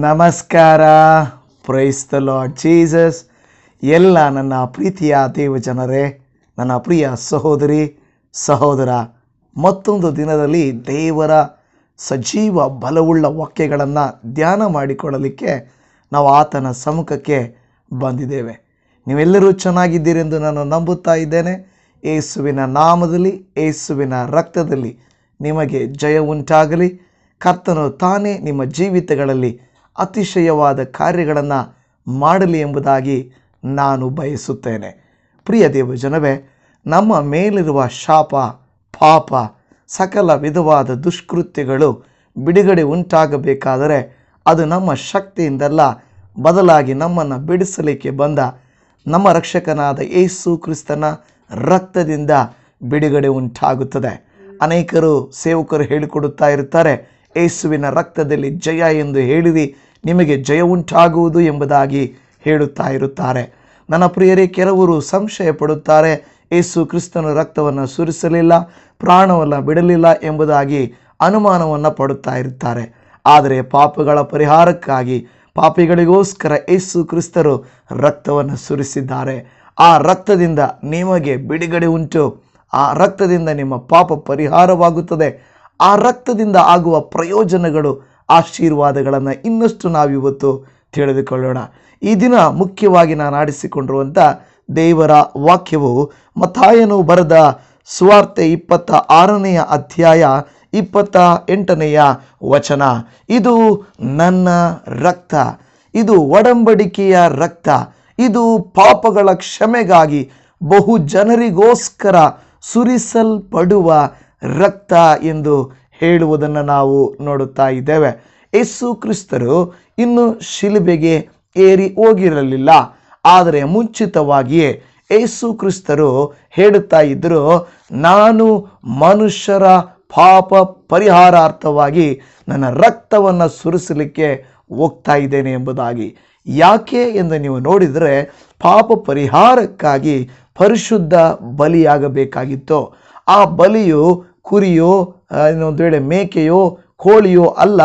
ನಮಸ್ಕಾರ. The lord Jesus ಎಲ್ಲ ನನ್ನ ಪ್ರೀತಿಯ ದೇವ ಜನರೇ, ನನ್ನ ಪ್ರಿಯ ಸಹೋದರಿ, ಸಹೋದರ, ಮತ್ತೊಂದು ದಿನದಲ್ಲಿ ದೇವರ ಸಜೀವ ಬಲವುಳ್ಳ ವಾಕ್ಯಗಳನ್ನು ಧ್ಯಾನ ಮಾಡಿಕೊಳ್ಳಲಿಕ್ಕೆ ನಾವು ಆತನ ಸಮ್ಮುಖಕ್ಕೆ ಬಂದಿದ್ದೇವೆ. ನೀವೆಲ್ಲರೂ ಚೆನ್ನಾಗಿದ್ದೀರೆಂದು ನಾನು ನಂಬುತ್ತಾ ಇದ್ದೇನೆ. ಏಸುವಿನ ನಾಮದಲ್ಲಿ, ಏಸುವಿನ ರಕ್ತದಲ್ಲಿ ನಿಮಗೆ ಜಯ ಉಂಟಾಗಲಿ. ಕರ್ತನು ತಾನೇ ನಿಮ್ಮ ಜೀವಿತಗಳಲ್ಲಿ ಅತಿಶಯವಾದ ಕಾರ್ಯಗಳನ್ನು ಮಾಡಲಿ ಎಂಬುದಾಗಿ ನಾನು ಬಯಸುತ್ತೇನೆ. ಪ್ರಿಯ ದೇವ ಜನವೇ ನಮ್ಮ ಮೇಲಿರುವ ಶಾಪ, ಪಾಪ, ಸಕಲ ವಿಧವಾದ ದುಷ್ಕೃತ್ಯಗಳು ಬಿಡುಗಡೆ ಉಂಟಾಗಬೇಕಾದರೆ ಅದು ನಮ್ಮ ಶಕ್ತಿಯಿಂದಲ್ಲ, ಬದಲಾಗಿ ನಮ್ಮನ್ನು ಬಿಡಿಸಲಿಕ್ಕೆ ಬಂದ ನಮ್ಮ ರಕ್ಷಕನಾದ ಯೇಸು ಕ್ರಿಸ್ತನ ರಕ್ತದಿಂದ ಬಿಡುಗಡೆ ಉಂಟಾಗುತ್ತದೆ. ಅನೇಕರು ಸೇವಕರು ಹೇಳಿಕೊಡುತ್ತಾ ಇರುತ್ತಾರೆ, ಯೇಸುವಿನ ರಕ್ತದಲ್ಲಿ ಜಯ ಎಂದು ಹೇಳಿರಿ ನಿಮಗೆ ಜಯ ಉಂಟಾಗುವುದು ಎಂಬುದಾಗಿ ಹೇಳುತ್ತಾ ಇರುತ್ತಾರೆ. ನನ್ನ ಪ್ರಿಯರೇ, ಕೆಲವರು ಸಂಶಯ ಪಡುತ್ತಾರೆ ಏಸು ಕ್ರಿಸ್ತನ ರಕ್ತವನ್ನು ಸುರಿಸಲಿಲ್ಲ, ಪ್ರಾಣವನ್ನು ಬಿಡಲಿಲ್ಲ ಎಂಬುದಾಗಿ ಅನುಮಾನವನ್ನು ಪಡುತ್ತಾ ಇರುತ್ತಾರೆ. ಆದರೆ ಪಾಪಗಳ ಪರಿಹಾರಕ್ಕಾಗಿ ಪಾಪಿಗಳಿಗೋಸ್ಕರ ಏಸು ಕ್ರಿಸ್ತರು ರಕ್ತವನ್ನು ಸುರಿಸಿದ್ದಾರೆ. ಆ ರಕ್ತದಿಂದ ನಿಮಗೆ ಬಿಡುಗಡೆ ಉಂಟು. ಆ ರಕ್ತದಿಂದ ನಿಮ್ಮ ಪಾಪ ಪರಿಹಾರವಾಗುತ್ತದೆ. ಆ ರಕ್ತದಿಂದ ಆಗುವ ಪ್ರಯೋಜನಗಳು ಆಶೀರ್ವಾದಗಳನ್ನು ಇನ್ನಷ್ಟು ನಾವಿವತ್ತು ತಿಳಿದುಕೊಳ್ಳೋಣ. ಈ ದಿನ ಮುಖ್ಯವಾಗಿ ನಾನು ಆಡಿಸಿಕೊಂಡಿರುವಂಥ ದೇವರ ವಾಕ್ಯವು ಮಥಾಯನು ಬರೆದ ಸುವಾರ್ತೆ ಇಪ್ಪತ್ತ ಆರನೆಯ ಅಧ್ಯಾಯ ಇಪ್ಪತ್ತ ಎಂಟನೆಯ ವಚನ. ಇದು ನನ್ನ ರಕ್ತ. ಇದು ಒಡಂಬಡಿಕೆಯ ರಕ್ತ. ಇದು ಪಾಪಗಳ ಕ್ಷಮೆಗಾಗಿ ಬಹು ಜನರಿಗೋಸ್ಕರ ಸುರಿಸಲ್ಪಡುವ ರಕ್ತ ಎಂದು ಹೇಳುವುದನ್ನು ನಾವು ನೋಡುತ್ತಾ ಇದ್ದೇವೆ. ಯೇಸು ಕ್ರಿಸ್ತರು ಇನ್ನು ಶಿಲುಬೆಗೆ ಏರಿ ಹೋಗಿರಲಿಲ್ಲ. ಆದರೆ ಮುಂಚಿತವಾಗಿಯೇ ಯೇಸು ಕ್ರಿಸ್ತರು ಹೇಳುತ್ತಾ ಇದ್ದರು, ನಾನು ಮನುಷ್ಯರ ಪಾಪ ಪರಿಹಾರಾರ್ಥವಾಗಿ ನನ್ನ ರಕ್ತವನ್ನು ಸುರಿಸಲಿಕ್ಕೆ ಹೋಗ್ತಾ ಇದ್ದೇನೆ ಎಂಬುದಾಗಿ. ಯಾಕೆ ಎಂದು ನೀವು ನೋಡಿದರೆ, ಪಾಪ ಪರಿಹಾರಕ್ಕಾಗಿ ಪರಿಶುದ್ಧ ಬಲಿಯಾಗಬೇಕಾಗಿತ್ತು. ಆ ಬಲಿಯು ಕುರಿಯೋ ಇನ್ನೊಂದು ವೇಳೆ ಮೇಕೆಯೋ ಕೋಳಿಯೋ ಅಲ್ಲ,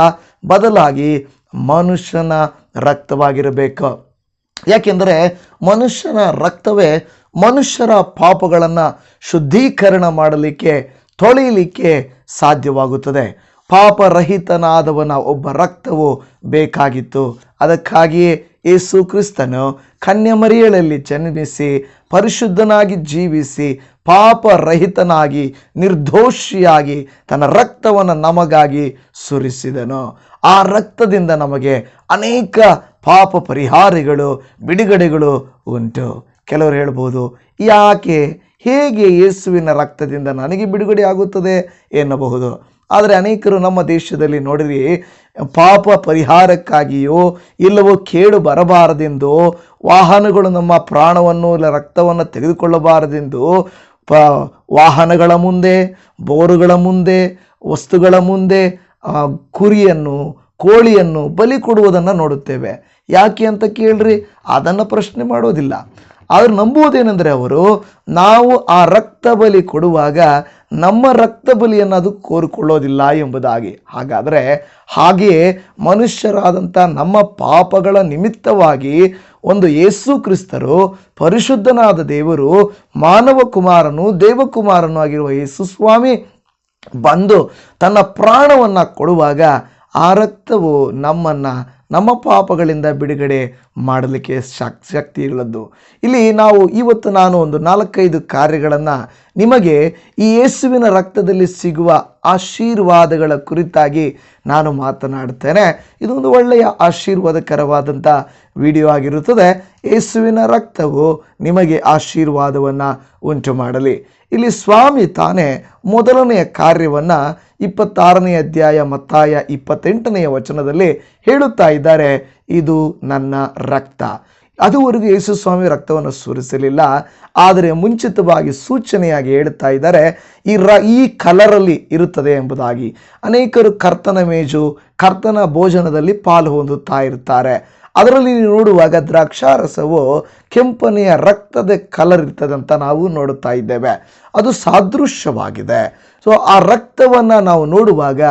ಬದಲಾಗಿ ಮನುಷ್ಯನ ರಕ್ತವಾಗಿರಬೇಕು. ಯಾಕೆಂದರೆ ಮನುಷ್ಯನ ರಕ್ತವೇ ಮನುಷ್ಯರ ಪಾಪಗಳನ್ನು ಶುದ್ಧೀಕರಣ ಮಾಡಲಿಕ್ಕೆ, ತೊಳೆಯಲಿಕ್ಕೆ ಸಾಧ್ಯವಾಗುತ್ತದೆ. ಪಾಪರಹಿತನಾದವನ ಒಬ್ಬ ರಕ್ತವು ಬೇಕಾಗಿತ್ತು. ಅದಕ್ಕಾಗಿಯೇ ಯೇಸು ಕ್ರಿಸ್ತನು ಕನ್ಯಮರಿಯಳಲ್ಲಿ ಜನ್ಮಿಸಿ ಪರಿಶುದ್ಧನಾಗಿ ಜೀವಿಸಿ, ಪಾಪರಹಿತನಾಗಿ, ನಿರ್ದೋಷಿಯಾಗಿ ತನ್ನ ರಕ್ತವನ್ನು ನಮಗಾಗಿ ಸುರಿಸಿದನು. ಆ ರಕ್ತದಿಂದ ನಮಗೆ ಅನೇಕ ಪಾಪ ಪರಿಹಾರಗಳು, ಬಿಡುಗಡೆಗಳು ಉಂಟು. ಕೆಲವರು ಹೇಳ್ಬೋದು, ಯಾಕೆ? ಹೇಗೆ ಯೇಸುವಿನ ರಕ್ತದಿಂದ ನನಗೆ ಬಿಡುಗಡೆ ಆಗುತ್ತದೆ ಎನ್ನಬಹುದು. ಆದರೆ ಅನೇಕರು ನಮ್ಮ ದೇಶದಲ್ಲಿ ನೋಡಿರಿ ಪಾಪ ಪರಿಹಾರಕ್ಕಾಗಿಯೋ ಇಲ್ಲವೋ ಕೇಡು ಬರಬಾರದೆಂದು, ವಾಹನಗಳು ನಮ್ಮ ಪ್ರಾಣವನ್ನು ಇಲ್ಲ ರಕ್ತವನ್ನು ತೆಗೆದುಕೊಳ್ಳಬಾರದೆಂದು, ಪ, ವಾಹನಗಳ ಮುಂದೆ, ಬೋರುಗಳ ಮುಂದೆ, ವಸ್ತುಗಳ ಮುಂದೆ ಕುರಿಯನ್ನು, ಕೋಳಿಯನ್ನು ಬಲಿ ಕೊಡುವುದನ್ನು ನೋಡುತ್ತೇವೆ. ಯಾಕೆ ಅಂತ ಕೇಳ್ರಿ, ಅದನ್ನು ಪ್ರಶ್ನೆ ಮಾಡೋದಿಲ್ಲ. ಆದರೆ ನಂಬುವುದೇನೆಂದರೆ ಅವರು ನಾವು ಆ ರಕ್ತ ಬಲಿ ಕೊಡುವಾಗ ನಮ್ಮ ರಕ್ತ ಬಲಿಯನ್ನು ಅದು ಕೋರಿಕೊಳ್ಳೋದಿಲ್ಲ ಎಂಬುದಾಗಿ. ಹಾಗಾದರೆ ಹಾಗೆಯೇ ಮನುಷ್ಯರಾದಂಥ ನಮ್ಮ ಪಾಪಗಳ ನಿಮಿತ್ತವಾಗಿ ಒಂದು ಯೇಸು ಕ್ರಿಸ್ತರು, ಪರಿಶುದ್ಧನಾದ ದೇವರು, ಮಾನವ ಕುಮಾರನು, ದೇವಕುಮಾರನು ಆಗಿರುವ ಯೇಸು ಸ್ವಾಮಿ ಬಂದು ತನ್ನ ಪ್ರಾಣವನ್ನು ಕೊಡುವಾಗ ಆ ರಕ್ತವು ನಮ್ಮನ್ನು ನಮ್ಮ ಪಾಪಗಳಿಂದ ಬಿಡುಗಡೆ ಮಾಡಲಿಕ್ಕೆ ಶಕ್, ಶಕ್ತಿ ಇಲ್ಲದ್ದು ಇಲ್ಲಿ ನಾವು ಇವತ್ತು ನಾನು ಒಂದು ನಾಲ್ಕೈದು ಕಾರ್ಯಗಳನ್ನು ನಿಮಗೆ ಈ ಯೇಸುವಿನ ರಕ್ತದಲ್ಲಿ ಸಿಗುವ ಆಶೀರ್ವಾದಗಳ ಕುರಿತಾಗಿ ನಾನು ಮಾತನಾಡ್ತೇನೆ ಇದೊಂದು ಒಳ್ಳೆಯ ಆಶೀರ್ವಾದಕರವಾದಂಥ ವಿಡಿಯೋ ಆಗಿರುತ್ತದೆ. ಯೇಸುವಿನ ರಕ್ತವು ನಿಮಗೆ ಆಶೀರ್ವಾದವನ್ನು ಉಂಟು ಮಾಡಲಿ ಇಲ್ಲಿ ಸ್ವಾಮಿ ತಾನೇ ಮೊದಲನೆಯ ಕಾರ್ಯವನ್ನು ಇಪ್ಪತ್ತಾರನೆಯ ಅಧ್ಯಾಯ ಮತ್ತಾಯ ಇಪ್ಪತ್ತೆಂಟನೆಯ ವಚನದಲ್ಲಿ ಹೇಳುತ್ತಾ ಇದ್ದಾರೆ. ಇದು ನನ್ನ ರಕ್ತ. ಅದುವರೆಗೂ ಯೇಸು ಸ್ವಾಮಿ ರಕ್ತವನ್ನು ಸುರಿಸಲಿಲ್ಲ. ಆದರೆ ಮುಂಚಿತವಾಗಿ ಸೂಚನೆಯಾಗಿ ಹೇಳುತ್ತಾ ಇದ್ದಾರೆ, ಈ ರ, ಈ ಕಲರಲ್ಲಿ ಇರುತ್ತದೆ ಎಂಬುದಾಗಿ. ಅನೇಕರು ಕರ್ತನ ಮೇಜು, ಕರ್ತನ ಭೋಜನದಲ್ಲಿ ಪಾಲು ಹೊಂದುತ್ತಾ ಇರ್ತಾರೆ ಅದರಲ್ಲಿ ನೀವು ನೋಡುವಾಗ ದ್ರಾಕ್ಷಾರಸವು ಕೆಂಪನೆಯ ರಕ್ತದ ಕಲರ್ ಇರ್ತದಂತ ನಾವು ನೋಡುತ್ತಾ ಇದ್ದೇವೆ. ಅದು ಸಾದೃಶ್ಯವಾಗಿದೆ. ಸೊ ಆ ರಕ್ತವನ್ನು ನಾವು ನೋಡುವಾಗ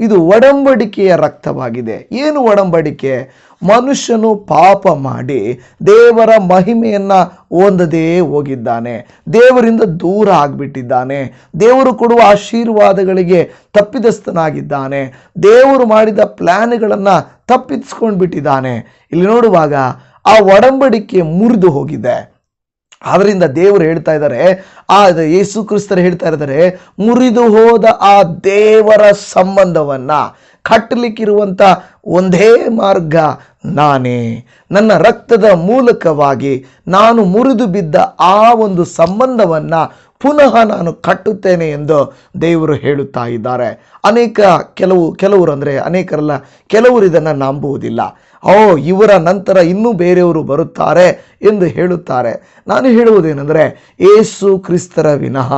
ಇದು ಒಡಂಬಡಿಕೆಯ ರಕ್ತವಾಗಿದೆ. ಏನು ಒಡಂಬಡಿಕೆ? ಮನುಷ್ಯನು ಪಾಪ ಮಾಡಿ ದೇವರ ಮಹಿಮೆಯನ್ನು ಹೊಂದದೇ ಹೋಗಿದ್ದಾನೆ. ದೇವರಿಂದ ದೂರ ಆಗಿಬಿಟ್ಟಿದ್ದಾನೆ. ದೇವರು ಕೊಡುವ ಆಶೀರ್ವಾದಗಳಿಗೆ ತಪ್ಪಿದಸ್ಥನಾಗಿದ್ದಾನೆ ದೇವರು ಮಾಡಿದ ಪ್ಲ್ಯಾನ್ಗಳನ್ನು ತಪ್ಪಿಸ್ಕೊಂಡು ಬಿಟ್ಟಿದ್ದಾನೆ ಇಲ್ಲಿ ನೋಡುವಾಗ ಆ ಒಡಂಬಡಿಕೆ ಮುರಿದು ಹೋಗಿದೆ. ಆದ್ರಿಂದ ದೇವರು ಹೇಳ್ತಾ ಇದ್ದಾರೆ, ಆ ಯೇಸು ಕ್ರಿಸ್ತರು ಹೇಳ್ತಾ ಇದ್ದಾರೆ, ಮುರಿದು ಹೋದ ಆ ದೇವರ ಸಂಬಂಧವನ್ನ ಕಟ್ಟಲಿಕ್ಕಿರುವಂಥ ಒಂದೇ ಮಾರ್ಗ ನಾನೇ. ನನ್ನ ರಕ್ತದ ಮೂಲಕವಾಗಿ ನಾನು ಮುರಿದು ಬಿದ್ದ ಆ ಒಂದು ಸಂಬಂಧವನ್ನ ಪುನಃ ನಾನು ಕಟ್ಟುತ್ತೇನೆ ಎಂದು ದೇವರು ಹೇಳುತ್ತಾ ಇದ್ದಾರೆ. ಅನೇಕ ಕೆಲವು, ಕೆಲವರು ಅಂದರೆ ಅನೇಕರಲ್ಲ, ಕೆಲವರು ಇದನ್ನು ನಂಬುವುದಿಲ್ಲ. ಓ, ಇವರ ನಂತರ ಇನ್ನೂ ಬೇರೆಯವರು ಬರುತ್ತಾರೆ ಎಂದು ಹೇಳುತ್ತಾರೆ. ನಾನು ಹೇಳುವುದೇನೆಂದರೆ, ಏಸು ಕ್ರಿಸ್ತರ ವಿನಃ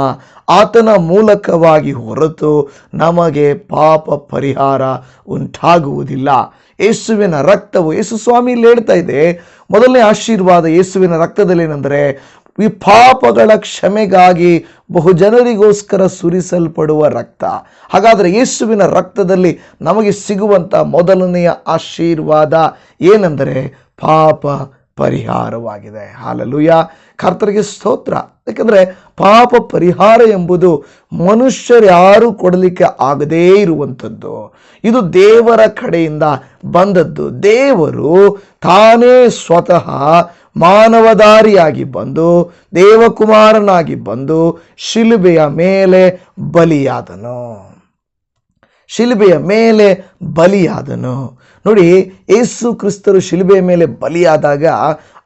ಆತನ ಮೂಲಕವಾಗಿ ಹೊರತು ನಮಗೆ ಪಾಪ ಪರಿಹಾರ ಉಂಟಾಗುವುದಿಲ್ಲ. ಯೇಸುವಿನ ರಕ್ತವು ಯೇಸು ಸ್ವಾಮಿ ಇಲ್ಲಿ ಹೇಳ್ತಾ ಇದೆ, ಮೊದಲನೇ ಆಶೀರ್ವಾದ ಯೇಸುವಿನ ರಕ್ತದಲ್ಲಿ ಏನೆಂದರೆ ಈ ಪಾಪಗಳ ಕ್ಷಮೆಗಾಗಿ ಬಹುಜನರಿಗೋಸ್ಕರ ಸುರಿಸಲ್ಪಡುವ ರಕ್ತ. ಹಾಗಾದರೆ ಯೇಸುವಿನ ರಕ್ತದಲ್ಲಿ ನಮಗೆ ಸಿಗುವಂಥ ಮೊದಲನೆಯ ಆಶೀರ್ವಾದ ಏನೆಂದರೆ ಪಾಪ ಪರಿಹಾರವಾಗಿದೆ. ಹಾಲಲುಯ. ಕರ್ತರಿಗೆ ಸ್ತೋತ್ರ. ಯಾಕಂದರೆ ಪಾಪ ಪರಿಹಾರ ಎಂಬುದು ಮನುಷ್ಯರ್ಯಾರೂ ಕೊಡಲಿಕ್ಕೆ ಆಗದೇ ಇರುವಂಥದ್ದು. ಇದು ದೇವರ ಕಡೆಯಿಂದ ಬಂದದ್ದು. ದೇವರು ತಾನೇ ಸ್ವತಃ ಮಾನವದಾರಿಯಾಗಿ ಬಂದು, ದೇವಕುಮಾರನಾಗಿ ಬಂದು, ಶಿಲುಬೆಯ ಮೇಲೆ ಬಲಿಯಾದನು. ಶಿಲುಬೆಯ ಮೇಲೆ ಬಲಿಯಾದನು. ನೋಡಿ, ಯೇಸು ಕ್ರಿಸ್ತರು ಶಿಲುಬೆಯ ಮೇಲೆ ಬಲಿಯಾದಾಗ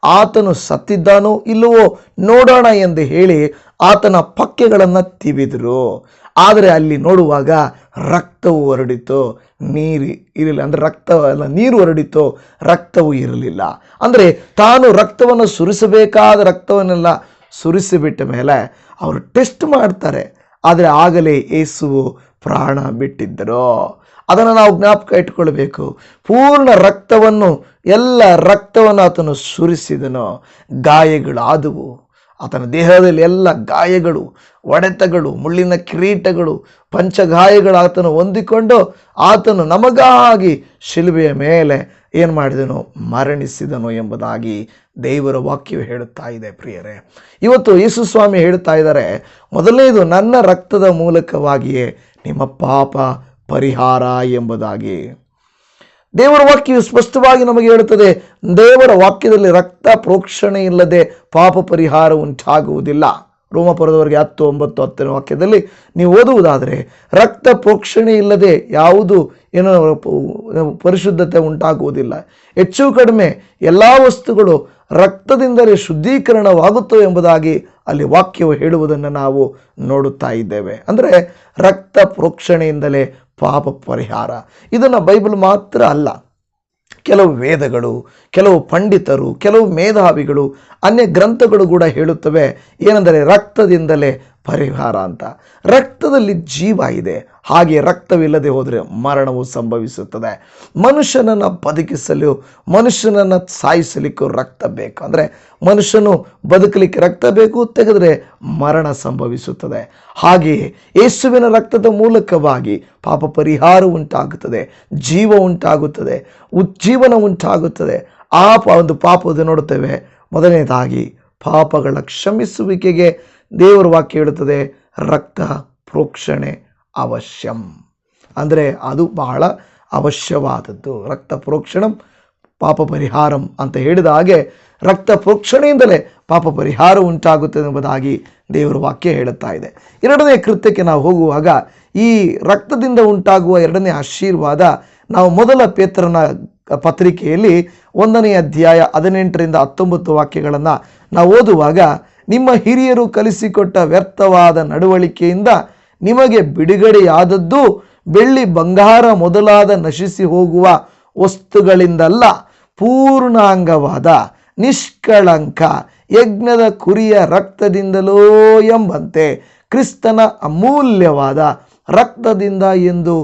ಆತನು ಸತ್ತಿದ್ದಾನೋ ಇಲ್ಲವೋ ನೋಡೋಣ ಎಂದು ಹೇಳಿ ಆತನ ಪಕ್ಕೆಗಳನ್ನು ತಿವಿದರು. ಆದರೆ ಅಲ್ಲಿ ನೋಡುವಾಗ ರಕ್ತವು ಹೊರಡಿತು. ನೀರು ಇರಲಿಲ್ಲ. ಅಂದರೆ ರಕ್ತ ಅಲ್ಲ, ನೀರು ಹೊರಡಿತು. ರಕ್ತವು ಇರಲಿಲ್ಲ. ಅಂದರೆ ತಾನು ರಕ್ತವನ್ನು ಸುರಿಸಬೇಕಾದ ರಕ್ತವನ್ನೆಲ್ಲ ಸುರಿಸಿಬಿಟ್ಟ ಮೇಲೆ ಅವರು ಟೆಸ್ಟ್ ಮಾಡ್ತಾರೆ. ಆದರೆ ಆಗಲೇ ಯೇಸುವು ಪ್ರಾಣ ಬಿಟ್ಟಿದ್ದರು. ಅದನ್ನು ನಾವು ಜ್ಞಾಪಕ ಇಟ್ಕೊಳ್ಬೇಕು ಪೂರ್ಣ ರಕ್ತವನ್ನು, ಎಲ್ಲ ರಕ್ತವನ್ನು ಆತನು ಸುರಿಸಿದನು. ಗಾಯಗಳಾದವು. ಆತನ ದೇಹದಲ್ಲಿ ಎಲ್ಲ ಗಾಯಗಳು, ಒಡೆತಗಳು, ಮುಳ್ಳಿನ ಕಿರೀಟಗಳು, ಪಂಚಗಾಯಗಳು ಆತನು ಹೊಂದಿಕೊಂಡು ಆತನು ನಮಗಾಗಿ ಶಿಲುಬೆಯ ಮೇಲೆ ಏನು ಮಾಡಿದನು? ಮರಣಿಸಿದನು ಎಂಬುದಾಗಿ ದೇವರ ವಾಕ್ಯವು ಹೇಳುತ್ತಾ ಇದೆ ಪ್ರಿಯರೇ. ಇವತ್ತು ಯೇಸು ಸ್ವಾಮಿ ಹೇಳ್ತಾ ಇದ್ದಾರೆ, ಮೊದಲನೇದು ನನ್ನ ರಕ್ತದ ಮೂಲಕವಾಗಿಯೇ ನಿಮ್ಮ ಪಾಪ ಪರಿಹಾರ ಎಂಬುದಾಗಿ. ದೇವರ ವಾಕ್ಯವು ಸ್ಪಷ್ಟವಾಗಿ ನಮಗೆ ಹೇಳುತ್ತದೆ, ದೇವರ ವಾಕ್ಯದಲ್ಲಿ ರಕ್ತ ಪ್ರೋಕ್ಷಣೆ ಇಲ್ಲದೆ ಪಾಪ ಪರಿಹಾರ ಉಂಟಾಗುವುದಿಲ್ಲ. ರೋಮಪುರದವರೆಗೆ ಹತ್ತು ಒಂಬತ್ತು ಹತ್ತನೇ ವಾಕ್ಯದಲ್ಲಿ ನೀವು ಓದುವುದಾದರೆ, ರಕ್ತ ಪ್ರೋಕ್ಷಣೆ ಇಲ್ಲದೆ ಯಾವುದು ಏನೋ ಪರಿಶುದ್ಧತೆ ಉಂಟಾಗುವುದಿಲ್ಲ. ಹೆಚ್ಚು ಕಡಿಮೆ ಎಲ್ಲ ವಸ್ತುಗಳು ರಕ್ತದಿಂದಲೇ ಶುದ್ಧೀಕರಣವಾಗುತ್ತವೆ ಎಂಬುದಾಗಿ ಅಲ್ಲಿ ವಾಕ್ಯವು ಹೇಳುವುದನ್ನು ನಾವು ನೋಡುತ್ತಾ ಇದ್ದೇವೆ. ಅಂದರೆ ರಕ್ತ ಪ್ರೋಕ್ಷಣೆಯಿಂದಲೇ ಪಾಪ ಪರಿಹಾರ. ಇದನ್ನು ಬೈಬಲ್ ಮಾತ್ರ ಅಲ್ಲ. ಕೆಲವು ವೇದಗಳು, ಕೆಲವು ಪಂಡಿತರು, ಕೆಲವು ಮೇಧಾವಿಗಳು, ಅನ್ಯ ಗ್ರಂಥಗಳು ಕೂಡ ಹೇಳುತ್ತವೆ. ಏನೆಂದರೆ ರಕ್ತದಿಂದಲೇ ಪರಿಹಾರ ಅಂತ. ರಕ್ತದಲ್ಲಿ ಜೀವ ಇದೆ. ಹಾಗೆ ರಕ್ತವಿಲ್ಲದೆ ಹೋದರೆ ಮರಣವು ಸಂಭವಿಸುತ್ತದೆ. ಮನುಷ್ಯನನ್ನು ಬದುಕಿಸಲು, ಮನುಷ್ಯನನ್ನು ಸಾಯಿಸಲಿಕ್ಕೂ ರಕ್ತ ಬೇಕು. ಅಂದರೆ ಮನುಷ್ಯನು ಬದುಕಲಿಕ್ಕೆ ರಕ್ತ ಬೇಕು, ತೆಗೆದರೆ ಮರಣ ಸಂಭವಿಸುತ್ತದೆ. ಹಾಗೆಯೇ ಯೇಸುವಿನ ರಕ್ತದ ಮೂಲಕವಾಗಿ ಪಾಪ ಪರಿಹಾರ ಉಂಟಾಗುತ್ತದೆ, ಜೀವ ಉಂಟಾಗುತ್ತದೆ ಉಜ್ಜೀವನ ಉಂಟಾಗುತ್ತದೆ. ಆ ಒಂದು ಪಾಪದ ನೋಡುತ್ತೇವೆ. ಮೊದಲನೇದಾಗಿ ಪಾಪಗಳ ಕ್ಷಮಿಸುವಿಕೆಗೆ ದೇವರ ವಾಕ್ಯ ಹೇಳುತ್ತದೆ, ರಕ್ತ ಪ್ರೋಕ್ಷಣೆ ಅವಶ್ಯಂ. ಅಂದರೆ ಅದು ಬಹಳ ಅವಶ್ಯವಾದದ್ದು. ರಕ್ತ ಪ್ರೋಕ್ಷಣಂ ಪಾಪ ಪರಿಹಾರಂ ಅಂತ ಹೇಳಿದ ಹಾಗೆ ರಕ್ತ ಪ್ರೋಕ್ಷಣೆಯಿಂದಲೇ ಪಾಪ ಪರಿಹಾರ ಉಂಟಾಗುತ್ತದೆ ಎಂಬುದಾಗಿ ದೇವರ ವಾಕ್ಯ ಹೇಳುತ್ತಾ ಇದೆ. ಎರಡನೇ ಕೃತ್ಯಕ್ಕೆ ನಾವು ಹೋಗುವಾಗ ಈ ರಕ್ತದಿಂದ ಉಂಟಾಗುವ ಎರಡನೇ ಆಶೀರ್ವಾದ ನಾವು ಮೊದಲ ಪೇತ್ರನ ಪತ್ರಿಕೆಯಲ್ಲಿ ಒಂದನೇ ಅಧ್ಯಾಯ ಹದಿನೆಂಟರಿಂದ ಹತ್ತೊಂಬತ್ತು ವಾಕ್ಯಗಳನ್ನು ನಾವು ಓದುವಾಗ ನಿಮ್ಮ ಹಿರಿಯರು ಕಲಿಸಿಕೊಟ್ಟ ವ್ಯರ್ಥವಾದ ನಡವಳಿಕೆಯಿಂದ ನಿಮಗೆ ಬಿಡುಗಡೆಯಾದದ್ದು ಬೆಳ್ಳಿ ಬಂಗಾರ ಮೊದಲಾದ ನಶಿಸಿ ಹೋಗುವ ವಸ್ತುಗಳಿಂದಲ್ಲ, ಪೂರ್ಣಾಂಗವಾದ, ನಿಷ್ಕಳಂಕ, ಯಜ್ಞದ ಕುರಿಯ ರಕ್ತದಿಂದಲೋ ಎಂಬಂತೆ ಕ್ರಿಸ್ತನ ಅಮೂಲ್ಯವಾದ ರಕ್ತದಿಂದ ಎಂದು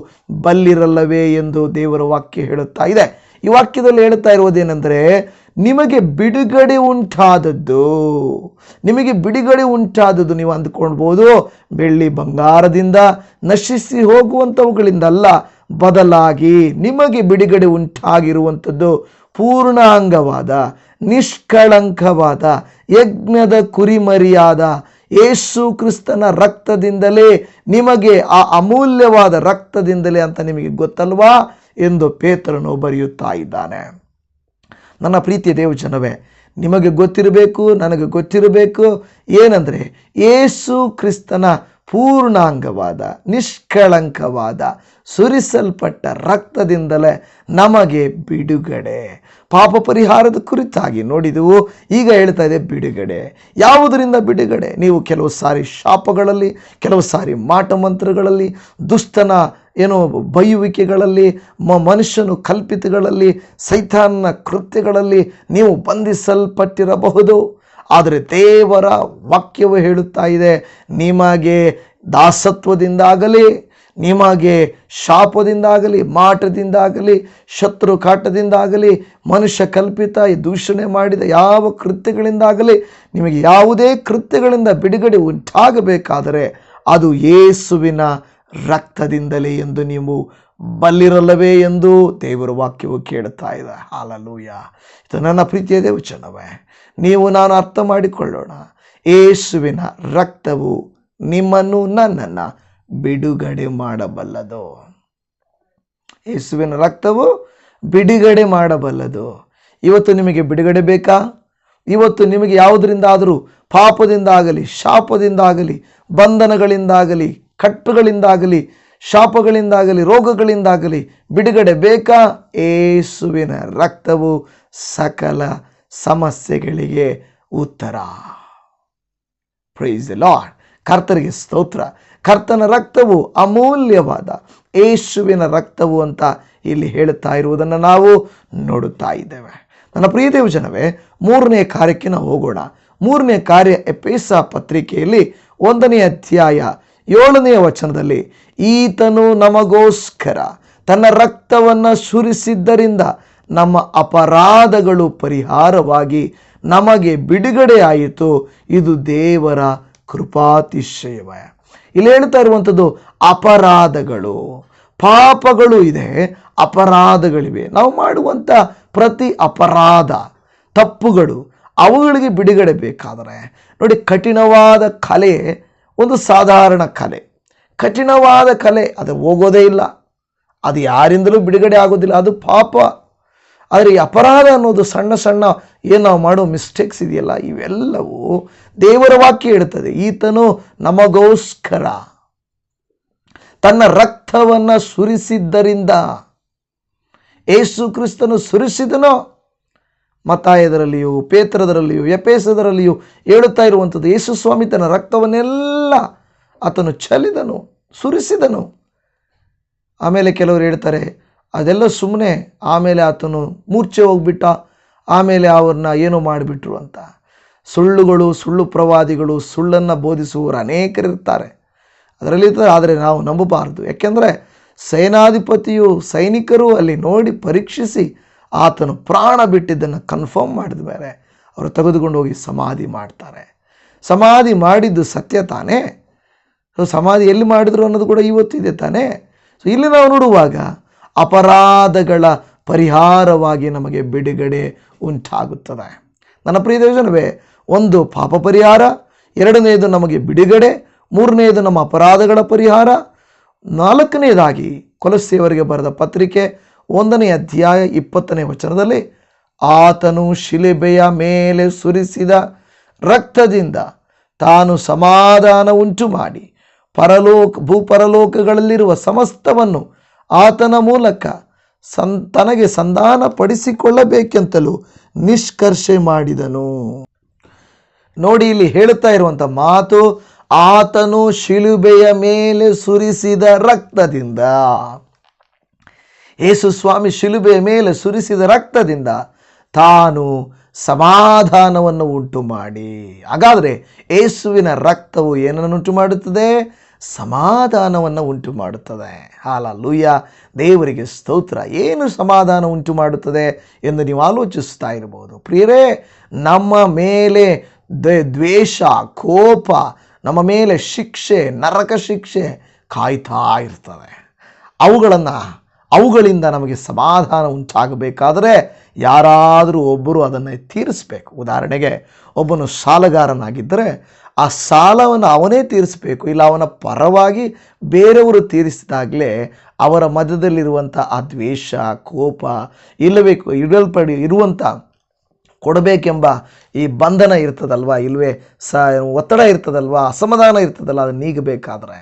ಬಲ್ಲಿರಲ್ಲವೇ ಎಂದು ದೇವರ ವಾಕ್ಯ ಹೇಳುತ್ತಾ ಇದೆ. ಈ ವಾಕ್ಯದಲ್ಲಿ ಹೇಳುತ್ತಾ ಇರುವುದೇನೆಂದರೆ ನಿಮಗೆ ಬಿಡುಗಡೆ ಉಂಟಾದದ್ದು. ನಿಮಗೆ ಬಿಡುಗಡೆ ಉಂಟಾದದ್ದು ನೀವು ಅಂದ್ಕೊಳ್ಬೋದು. ಬೆಳ್ಳಿ ಬಂಗಾರದಿಂದ ನಶಿಸಿ ಹೋಗುವಂಥವುಗಳಿಂದಲ್ಲ ಬದಲಾಗಿ ನಿಮಗೆ ಬಿಡುಗಡೆ ಉಂಟಾಗಿರುವಂಥದ್ದು ಪೂರ್ಣಾಂಗವಾದ, ನಿಷ್ಕಳಂಕವಾದ, ಯಜ್ಞದ ಕುರಿಮರಿಯಾದ ಯೇಸು ಕ್ರಿಸ್ತನ ರಕ್ತದಿಂದಲೇ ನಿಮಗೆ ಆ ಅಮೂಲ್ಯವಾದ ರಕ್ತದಿಂದಲೇ ಅಂತ ನಿಮಗೆ ಗೊತ್ತಲ್ವಾ ಎಂದು ಪೇತ್ರನು ಬರೆಯುತ್ತಾ ಇದ್ದಾನೆ. ನನ್ನ ಪ್ರೀತಿಯ ದೇವಜನವೇ ನಿಮಗೆ ಗೊತ್ತಿರಬೇಕು, ನನಗೆ ಗೊತ್ತಿರಬೇಕು ಏನಂದರೆ, ಏಸು ಕ್ರಿಸ್ತನ ಪೂರ್ಣಾಂಗವಾದ, ನಿಷ್ಕಳಂಕವಾದ, ಸುರಿಸಲ್ಪಟ್ಟ ರಕ್ತದಿಂದಲೇ ನಮಗೆ ಬಿಡುಗಡೆ. ಪಾಪ ಪರಿಹಾರದ ಕುರಿತಾಗಿ ನೋಡಿದೆವು, ಈಗ ಹೇಳ್ತಾ ಇದೆ ಬಿಡುಗಡೆ. ಯಾವುದರಿಂದ ಬಿಡುಗಡೆ? ನೀವು ಕೆಲವು ಸಾರಿ ಶಾಪಗಳಲ್ಲಿ, ಕೆಲವು ಸಾರಿ ಮಾಟ ಮಂತ್ರಗಳಲ್ಲಿ ದುಷ್ಟನ ಏನೋ ಬೈಯುವಿಕೆಗಳಲ್ಲಿ ಮನುಷ್ಯನು ಕಲ್ಪಿತಗಳಲ್ಲಿ, ಸೈತಾನ್ನ ಕೃತ್ಯಗಳಲ್ಲಿ ನೀವು ಬಂಧಿಸಲ್ಪಟ್ಟಿರಬಹುದು. ಆದರೆ ದೇವರ ವಾಕ್ಯವು ಹೇಳುತ್ತಾ ಇದೆ, ನಿಮಗೆ ದಾಸತ್ವದಿಂದಾಗಲಿ, ನಿಮಗೆ ಶಾಪದಿಂದಾಗಲಿ, ಮಾಟದಿಂದಾಗಲಿ ಶತ್ರು ಕಾಟದಿಂದಾಗಲಿ ಮನುಷ್ಯ ಕಲ್ಪಿತ, ದೂಷಣೆ ಮಾಡಿದ ಯಾವ ಕೃತ್ಯಗಳಿಂದಾಗಲಿ ನಿಮಗೆ ಯಾವುದೇ ಕೃತ್ಯಗಳಿಂದ ಬಿಡುಗಡೆ ಉಂಟಾಗಬೇಕಾದರೆ ಅದು ಯೇಸುವಿನ ರಕ್ತದಿಂದಲೇ ಎಂದು ನೀವು ಬಲ್ಲಿರಲ್ಲವೇ ಎಂದು ದೇವರ ವಾಕ್ಯವು ಕೇಳುತ್ತಾ ಇದೆ. ಹಾಲಲೂಯ. ಇದು ನನ್ನ ಪ್ರೀತಿಯ ದೇವಚನವೇ. ನೀವು ನಾನು ಅರ್ಥ ಮಾಡಿಕೊಳ್ಳೋಣ ಯೇಸುವಿನ ರಕ್ತವು ನಿಮ್ಮನ್ನು ನನ್ನನ್ನು ಬಿಡುಗಡೆ ಮಾಡಬಲ್ಲದು. ಯೇಸುವಿನ ರಕ್ತವು ಬಿಡುಗಡೆ ಮಾಡಬಲ್ಲದು. ಇವತ್ತು ನಿಮಗೆ ಬಿಡುಗಡೆ ಬೇಕಾ? ಇವತ್ತು ನಿಮಗೆ ಯಾವುದರಿಂದಾದರೂ ಪಾಪದಿಂದಾಗಲಿ ಶಾಪದಿಂದಾಗಲಿ ಬಂಧನಗಳಿಂದಾಗಲಿ ಕಟ್ಟುಗಳಿಂದಾಗಲಿ, ಶಾಪಗಳಿಂದಾಗಲಿ, ರೋಗಗಳಿಂದಾಗಲಿ ಬಿಡುಗಡೆ ಬೇಕಾ? ಏಸುವಿನ ರಕ್ತವು ಸಕಲ ಸಮಸ್ಯೆಗಳಿಗೆ ಉತ್ತರ. ಪ್ರೈಸ್ ಲಾರ್ಡ್ ಕರ್ತರಿಗೆ ಸ್ತೋತ್ರ. ಕರ್ತನ ರಕ್ತವು ಅಮೂಲ್ಯವಾದ ಏಸುವಿನ ರಕ್ತವು ಅಂತ ಇಲ್ಲಿ ಹೇಳುತ್ತಾ ಇರುವುದನ್ನು ನಾವು ನೋಡುತ್ತಾ ಇದ್ದೇವೆ. ನನ್ನ ಪ್ರಿಯ ದೇವಜನವೇ, ಮೂರನೇ ಕಾರ್ಯಕ್ಕೆ ನಾವು ಹೋಗೋಣ. ಮೂರನೇ ಕಾರ್ಯ ಎಪೇಸ ಪತ್ರಿಕೆಯಲ್ಲಿ ಒಂದನೇ ಅಧ್ಯಾಯ ಏಳನೆಯ ವಚನದಲ್ಲಿ, ಈತನು ನಮಗೋಸ್ಕರ ತನ್ನ ರಕ್ತವನ್ನು ಸುರಿಸಿದ್ದರಿಂದ ನಮ್ಮ ಅಪರಾಧಗಳು ಪರಿಹಾರವಾಗಿ ನಮಗೆ ಬಿಡುಗಡೆಯಾಯಿತು. ಇದು ದೇವರ ಕೃಪಾತಿಶಯವೇ. ಇಲ್ಲಿ ಹೇಳ್ತಾ ಇರುವಂಥದ್ದು ಅಪರಾಧಗಳು, ಪಾಪಗಳು ಇದೆ, ಅಪರಾಧಗಳಿವೆ. ನಾವು ಮಾಡುವಂಥ ಪ್ರತಿ ಅಪರಾಧ, ತಪ್ಪುಗಳು ಅವುಗಳಿಗೆ ಬಿಡುಗಡೆ ಬೇಕಾದರೆ, ನೋಡಿ ಕಠಿಣವಾದ ಕಲೆ ಒಂದು ಸಾಧಾರಣ ಕಲೆ. ಕಠಿಣವಾದ ಕಲೆ. ಅದು ಹೋಗೋದೇ ಇಲ್ಲ. ಅದು ಯಾರಿಂದಲೂ ಬಿಡುಗಡೆ ಆಗೋದಿಲ್ಲ. ಅದು ಪಾಪ. ಆದರೆ ಈ ಅಪರಾಧ ಅನ್ನೋದು ಸಣ್ಣ ಸಣ್ಣ ಏನು ನಾವು ಮಾಡೋ ಮಿಸ್ಟೇಕ್ಸ್ ಇದೆಯಲ್ಲ, ಇವೆಲ್ಲವೂ ದೇವರ ವಾಕ್ಯ ಇಡ್ತದೆ ಈತನು ನಮಗೋಸ್ಕರ ತನ್ನ ರಕ್ತವನ್ನು ಸುರಿಸಿದ್ದರಿಂದ. ಏಸು ಕ್ರಿಸ್ತನು ಸುರಿಸಿದನೋ. ಮತಾಯದರಲ್ಲಿಯೂ ಪೇತ್ರದರಲ್ಲಿಯೂ ಎಪೇಸದರಲ್ಲಿಯೂ ಹೇಳುತ್ತಾ ಇರುವಂಥದ್ದು ಯೇಸು ಸ್ವಾಮಿ ತನ್ನ ರಕ್ತವನ್ನೆಲ್ಲ ಆತನು ಚಲಿದನು ಸುರಿಸಿದನು. ಆಮೇಲೆ ಕೆಲವರು ಹೇಳ್ತಾರೆ, ಅದೆಲ್ಲ ಸುಮ್ಮನೆ ಆಮೇಲೆ ಆತನು ಮೂರ್ಛೆ ಹೋಗ್ಬಿಟ್ಟ, ಆಮೇಲೆ ಅವ್ರನ್ನ ಏನೋ ಮಾಡಿಬಿಟ್ರು ಅಂತ. ಸುಳ್ಳುಗಳು, ಸುಳ್ಳು ಪ್ರವಾದಿಗಳು, ಸುಳ್ಳನ್ನು ಬೋಧಿಸುವವರು ಅನೇಕರಿರ್ತಾರೆ ಅದರಲ್ಲಿ ಆದರೆ ನಾವು ನಂಬಬಾರ್ದು. ಯಾಕೆಂದರೆ ಸೇನಾಧಿಪತಿಯು, ಸೈನಿಕರು ಅಲ್ಲಿ ನೋಡಿ ಪರೀಕ್ಷಿಸಿ ಆತನು ಪ್ರಾಣ ಬಿಟ್ಟಿದ್ದನ್ನು ಕನ್ಫರ್ಮ್ ಮಾಡಿದ ಮೇಲೆ, ಅವರು ತೆಗೆದುಕೊಂಡು ಹೋಗಿ ಸಮಾಧಿ ಮಾಡ್ತಾರೆ. ಸಮಾಧಿ ಮಾಡಿದ್ದು ಸತ್ಯ ತಾನೇ? ಸೊ, ಸಮಾಧಿ ಎಲ್ಲಿ ಮಾಡಿದ್ರು ಅನ್ನೋದು ಕೂಡ ಇವತ್ತಿದೆ ತಾನೇ? ಸೊ, ಇಲ್ಲಿ ನಾವು ನೋಡುವಾಗ ಅಪರಾಧಗಳ ಪರಿಹಾರವಾಗಿ ನಮಗೆ ಬಿಡುಗಡೆ ಉಂಟಾಗುತ್ತದೆ. ನನ್ನ ಪ್ರಿಯ ದೇವಜನವೇ, ಒಂದು ಪಾಪ ಪರಿಹಾರ ಎರಡನೆಯದು ನಮಗೆ ಬಿಡುಗಡೆ ಮೂರನೆಯದು ನಮ್ಮ ಅಪರಾಧಗಳ ಪರಿಹಾರ ನಾಲ್ಕನೆಯದಾಗಿ ಕೊಲಸ್ಸಿಯವರಿಗೆ ಬರೆದ ಪತ್ರಿಕೆ ಒಂದನೇ ಅಧ್ಯಾಯ ಇಪ್ಪತ್ತನೇ ವಚನದಲ್ಲಿ, ಆತನು ಶಿಲೆಬೆಯ ಮೇಲೆ ಸುರಿಸಿದ ರಕ್ತದಿಂದ ತಾನು ಸಮಾಧಾನ ಉಂಟು ಮಾಡಿ ಪರಲೋಕ ಭೂಪರಲೋಕಗಳಲ್ಲಿರುವ ಸಮಸ್ತವನ್ನು ಆತನ ಮೂಲಕ ಸಂ, ತನಗೆ ಸಂಧಾನ ಪಡಿಸಿಕೊಳ್ಳಬೇಕೆಂತಲೂ ನಿಷ್ಕರ್ಷೆ ಮಾಡಿದನು. ನೋಡಿ, ಇಲ್ಲಿ ಹೇಳುತ್ತಾ ಇರುವಂಥ ಮಾತು, ಆತನು ಶಿಲುಬೆಯ ಮೇಲೆ ಸುರಿಸಿದ ರಕ್ತದಿಂದ. ಯೇಸು ಸ್ವಾಮಿ ಶಿಲುಬೆಯ ಮೇಲೆ ಸುರಿಸಿದ ರಕ್ತದಿಂದ ತಾನು ಸಮಾಧಾನವನ್ನು ಉಂಟು ಮಾಡಿ ಹಾಗಾದರೆ ಏಸುವಿನ ರಕ್ತವು ಏನನ್ನು ಉಂಟು ಮಾಡುತ್ತದೆ ಸಮಾಧಾನವನ್ನು ಉಂಟು ಮಾಡುತ್ತದೆ ಹಾಲ ಲೂಯ್ಯ ದೇವರಿಗೆ ಸ್ತೋತ್ರ. ಏನು ಸಮಾಧಾನ ಉಂಟು ಮಾಡುತ್ತದೆ ಎಂದು ನೀವು ಆಲೋಚಿಸ್ತಾ ಇರಬಹುದು. ಪ್ರಿಯರೇ, ನಮ್ಮ ಮೇಲೆ ದ್ವೇಷ, ಕೋಪ, ನಮ್ಮ ಮೇಲೆ ಶಿಕ್ಷೆ, ನರಕ ಶಿಕ್ಷೆ ಕಾಯ್ತಾ ಇರ್ತವೆ. ಅವುಗಳನ್ನು, ಅವುಗಳಿಂದ ನಮಗೆ ಸಮಾಧಾನ ಉಂಟಾಗಬೇಕಾದರೆ ಯಾರಾದರೂ ಒಬ್ಬರು ಅದನ್ನು ತೀರಿಸಬೇಕು. ಉದಾಹರಣೆಗೆ ಒಬ್ಬನು ಸಾಲಗಾರನಾಗಿದ್ದರೆ ಆ ಸಾಲವನ್ನು ಅವನೇ ತೀರಿಸಬೇಕು. ಇಲ್ಲ, ಅವನ ಪರವಾಗಿ ಬೇರೆಯವರು ತೀರಿಸಿದಾಗಲೇ ಅವರ ಮಧ್ಯದಲ್ಲಿರುವಂಥ ಆ ದ್ವೇಷ, ಕೋಪ ಇಲ್ಲಬೇಕು ಇಡಲ್ಪಡಿ ಇರುವಂಥ ಕೊಡಬೇಕೆಂಬ ಈ ಬಂಧನ ಇರ್ತದಲ್ವಾ? ಇಲ್ಲವೇ ಸ ಒತ್ತಡ ಇರ್ತದಲ್ವಾ? ಅಸಮಾಧಾನ ಇರ್ತದಲ್ಲ? ಅದು ನೀಗಬೇಕಾದ್ರೆ